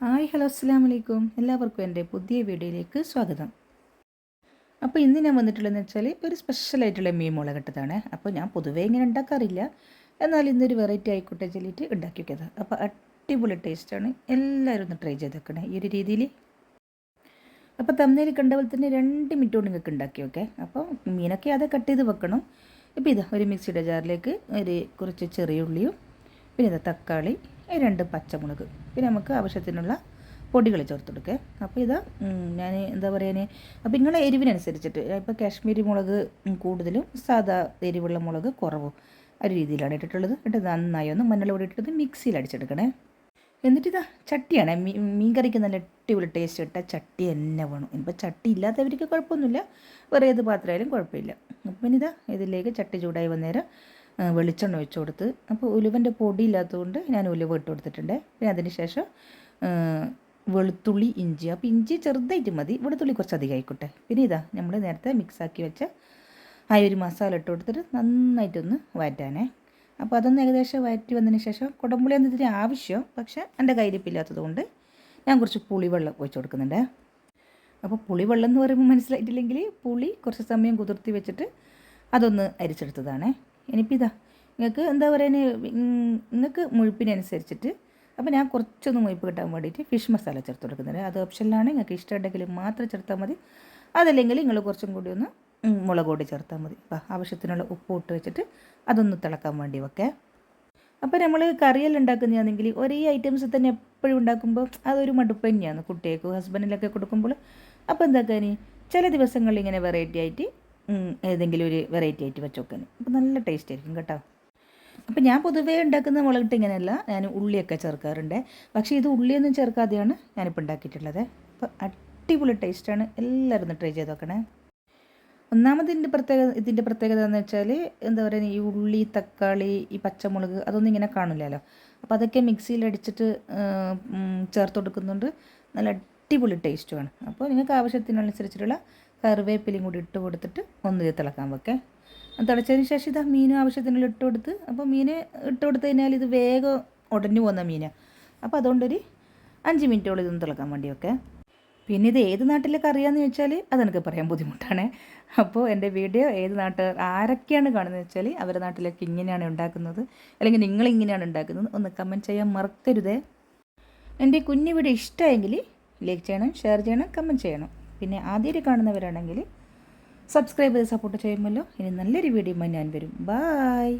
Hi hello അസ്സാം വലൈക്കും എല്ലാവർക്കും എന്റെ പുതിയ വീഡിയോയിലേക്ക് സ്വാഗതം. അപ്പോൾ ഇന്ന് ഞാൻ വന്നിട്ടുള്ളതെന്ന് വെച്ചാൽ ഒരു സ്പെഷ്യലായിട്ടുള്ള മീൻ മുളകിട്ടതാണ്. അപ്പോൾ ഞാൻ പൊതുവേ ഇങ്ങനെ ഉണ്ടാക്കാറില്ല. എന്നാൽ ഇന്നൊരു വെറൈറ്റി ആയിക്കോട്ടെ ചൊല്ലിയിട്ട് ഉണ്ടാക്കി വയ്ക്കുന്നത് അപ്പോൾ അടിപൊളി ടേസ്റ്റാണ് എല്ലാവരും ഒന്ന് ട്രൈ ചെയ്തേക്കണേ ഈ ഒരു രീതിയിൽ അപ്പോൾ തന്നേൽ കണ്ട പോലെ തന്നെ രണ്ട് മിനിറ്റ് കൊണ്ട് നിങ്ങൾക്ക് ഉണ്ടാക്കി വെക്കേ അപ്പോൾ മീനൊക്കെ അത് കട്ട് ചെയ്ത് വെക്കണം. ഇപ്പോൾ ഇതാ ഒരു മിക്സിയുടെ ജാറിലേക്ക് ഒരു കുറച്ച് ചെറിയ ഉള്ളിയും പിന്നെ ഇതാ തക്കാളി രണ്ട് പച്ചമുളക്. പിന്നെ നമുക്ക് ആവശ്യത്തിനുള്ള പൊടികൾ ചേർത്ത് കൊടുക്കുക അപ്പോൾ ഇത് ഞാൻ എന്താ പറയുക അപ്പോൾ നിങ്ങളെ എരിവിനനുസരിച്ചിട്ട് ഇപ്പോൾ കാശ്മീരി മുളക് കൂടുതലും സാധാ എരിവുള്ള മുളക് കുറവും ആ ഒരു രീതിയിലാണ് ഇട്ടിട്ടുള്ളത്. എന്നിട്ട് നന്നായി ഒന്ന് മഞ്ഞൾ പൊടി ഇട്ടിട്ട് മിക്സിയിൽ അടിച്ചെടുക്കണേ. എന്നിട്ട് ഇതാ ചട്ടിയാണ്. മീൻ കറിക്ക് നല്ല അടിപൊളി ടേസ്റ്റ് ഇട്ട ചട്ടി തന്നെ വേണം. ഇപ്പോൾ ചട്ടി ഇല്ലാത്തവർക്ക് കുഴപ്പമൊന്നുമില്ല. വേറെ ഏത് പാത്രമായാലും കുഴപ്പമില്ല. അപ്പം ഇതാ ഇതിലേക്ക് ചട്ടി ചൂടായി വന്നേരം വെളിച്ചെണ്ണ ഒഴിച്ച് കൊടുത്ത്. അപ്പോൾ ഉലുവന്റെ പൊടി ഇല്ലാത്തതുകൊണ്ട് ഞാൻ ഉലുവ ഇട്ട് കൊടുത്തിട്ടുണ്ട്. പിന്നെ അതിന് ശേഷം വെളുത്തുള്ളി ഇഞ്ചി. അപ്പോൾ ഇഞ്ചി ചെറുതായിട്ട് മതി. വെളുത്തുള്ളി കുറച്ച് അധികം ആയിക്കോട്ടെ പിന്നെ ഇതാ നമ്മൾ നേരത്തെ മിക്സാക്കി വെച്ച ആ ഒരു മസാല ഇട്ട് കൊടുത്തിട്ട് നന്നായിട്ടൊന്ന് വഴറ്റാനേ. അപ്പോൾ അതൊന്ന് ഏകദേശം വഴറ്റി വന്നതിന് ശേഷം കുടംപുളി എന്നതിന് ആവശ്യം. പക്ഷേ എന്റെ കയ്യിലിപ്പില്ലാത്തത് കൊണ്ട് ഞാൻ കുറച്ച് പുളിവെള്ളം ഒഴിച്ചു കൊടുക്കുന്നുണ്ട്. അപ്പോൾ പുളിവെള്ളം എന്ന് പറയുമ്പോൾ മനസ്സിലായിട്ടില്ലെങ്കിൽ പുളി കുറച്ച് സമയം കുതിർത്തി വെച്ചിട്ട് അതൊന്ന് അരിച്ചെടുത്തതാണേ. ഇനിയിപ്പോൾ നിങ്ങൾക്ക് എന്താ പറയുക നിങ്ങൾക്ക് മുഴുപ്പിനനുസരിച്ചിട്ട് അപ്പോൾ ഞാൻ കുറച്ചൊന്ന് മുഴുപ്പ് കിട്ടാൻ വേണ്ടിയിട്ട് ഫിഷ് മസാല ചേർത്ത് കൊടുക്കുന്നത് അത് ഓപ്ഷനിലാണ് നിങ്ങൾക്ക് ഇഷ്ടമുണ്ടെങ്കിൽ മാത്രം ചേർത്താൽ മതി. അതല്ലെങ്കിൽ നിങ്ങൾ കുറച്ചും കൂടി ഒന്ന് മുളക് പൊടി ചേർത്താൽ മതി. അപ്പോൾ ആവശ്യത്തിനുള്ള ഉപ്പ് ഇട്ട് വെച്ചിട്ട് അതൊന്ന് തിളക്കാൻ വേണ്ടി വെക്കേ. അപ്പോൾ നമ്മൾ കറിയെല്ലാം ഉണ്ടാക്കുന്നതാണെങ്കിൽ ഒരേ ഐറ്റംസ് തന്നെ എപ്പോഴും ഉണ്ടാക്കുമ്പോൾ അതൊരു മടുപ്പ് തന്നെയാണ് കുട്ടികൾക്ക് ഹസ്ബൻഡിലൊക്കെ കൊടുക്കുമ്പോൾ. അപ്പോൾ എന്താക്കാൻ ചില ദിവസങ്ങളിൽ ഇങ്ങനെ വെറൈറ്റി ആയിട്ട് ഏതെങ്കിലും ഒരു വെറൈറ്റി ആയിട്ട് വെച്ച് നോക്കാൻ അപ്പോൾ നല്ല ടേസ്റ്റ് ആയിരിക്കും കേട്ടോ. അപ്പോൾ ഞാൻ പൊതുവേ ഉണ്ടാക്കുന്ന മുളകിട്ട് ഇങ്ങനെയല്ല. ഞാൻ ഉള്ളിയൊക്കെ ചേർക്കാറുണ്ട്. പക്ഷേ ഇത് ഉള്ളിയൊന്നും ചേർക്കാതെയാണ് ഞാനിപ്പോൾ ഉണ്ടാക്കിയിട്ടുള്ളത്. അപ്പോൾ അടിപൊളി ടേസ്റ്റാണ് എല്ലാവരും ഒന്ന് ട്രൈ ചെയ്ത് നോക്കണേ. ഒന്നാമത് ഇതിന്റെ പ്രത്യേകത ഇതിന്റെ പ്രത്യേകത എന്ന് വെച്ചാൽ എന്താ പറയുക ഈ ഉള്ളി തക്കാളി ഈ പച്ചമുളക് അതൊന്നും ഇങ്ങനെ കാണില്ലല്ലോ അപ്പോൾ അതൊക്കെ മിക്സിയിൽ അടിച്ചിട്ട് ചേർത്ത് കൊടുക്കുന്നുണ്ട്. നല്ല അടിപൊളി ടേസ്റ്റുമാണ് അപ്പോൾ നിങ്ങൾക്ക് ആവശ്യത്തിനനുസരിച്ചിട്ടുള്ള കറിവേപ്പിലയും കൂടി ഇട്ട് കൊടുത്തിട്ട് ഒന്ന് തിളക്കാൻ വെക്കേ. തിളച്ചതിന് ശേഷം ഇതാ മീനും ആവശ്യത്തിനുള്ള ഇട്ട് കൊടുത്ത്. അപ്പോൾ മീൻ ഇട്ട് കൊടുത്തു കഴിഞ്ഞാൽ ഇത് വേഗം ഉടഞ്ഞു പോകുന്ന മീനാണ് അപ്പോൾ അതുകൊണ്ടൊരു അഞ്ച് മിനിറ്റോളം ഇതൊന്ന് തിളക്കാൻ വേണ്ടി വെക്കേ. പിന്നെ ഇത് ഏത് നാട്ടിലെ കറിയാന്ന് ചോദിച്ചാൽ അതെനിക്ക് പറയാൻ ബുദ്ധിമുട്ടാണ്. അപ്പോൾ എന്റെ വീഡിയോ ഏത് നാട്ടുകാർ ആരൊക്കെയാണ് കാണുന്നത് വെച്ചാൽ അവരുടെ നാട്ടിലൊക്കെ ഇങ്ങനെയാണ് ഉണ്ടാക്കുന്നത്. അല്ലെങ്കിൽ നിങ്ങൾ ഇങ്ങനെയാണ് ഉണ്ടാക്കുന്നത്. ഒന്ന് കമന്റ് ചെയ്യാൻ മറക്കരുതേ. എന്റെ കുഞ്ഞു വീഡിയോ ഇഷ്ടമായെങ്കിൽ ലൈക്ക് ചെയ്യണം ഷെയർ ചെയ്യണം കമന്റ് ചെയ്യണം. പിന്നെ ആദ്യമായിട്ട് കാണുന്നവരാണെങ്കിൽ സബ്സ്ക്രൈബ് ചെയ്ത് സപ്പോർട്ട് ചെയ്യുമല്ലോ. ഇനി നല്ലൊരു വീഡിയോ ഞാൻ വരും. ബായ്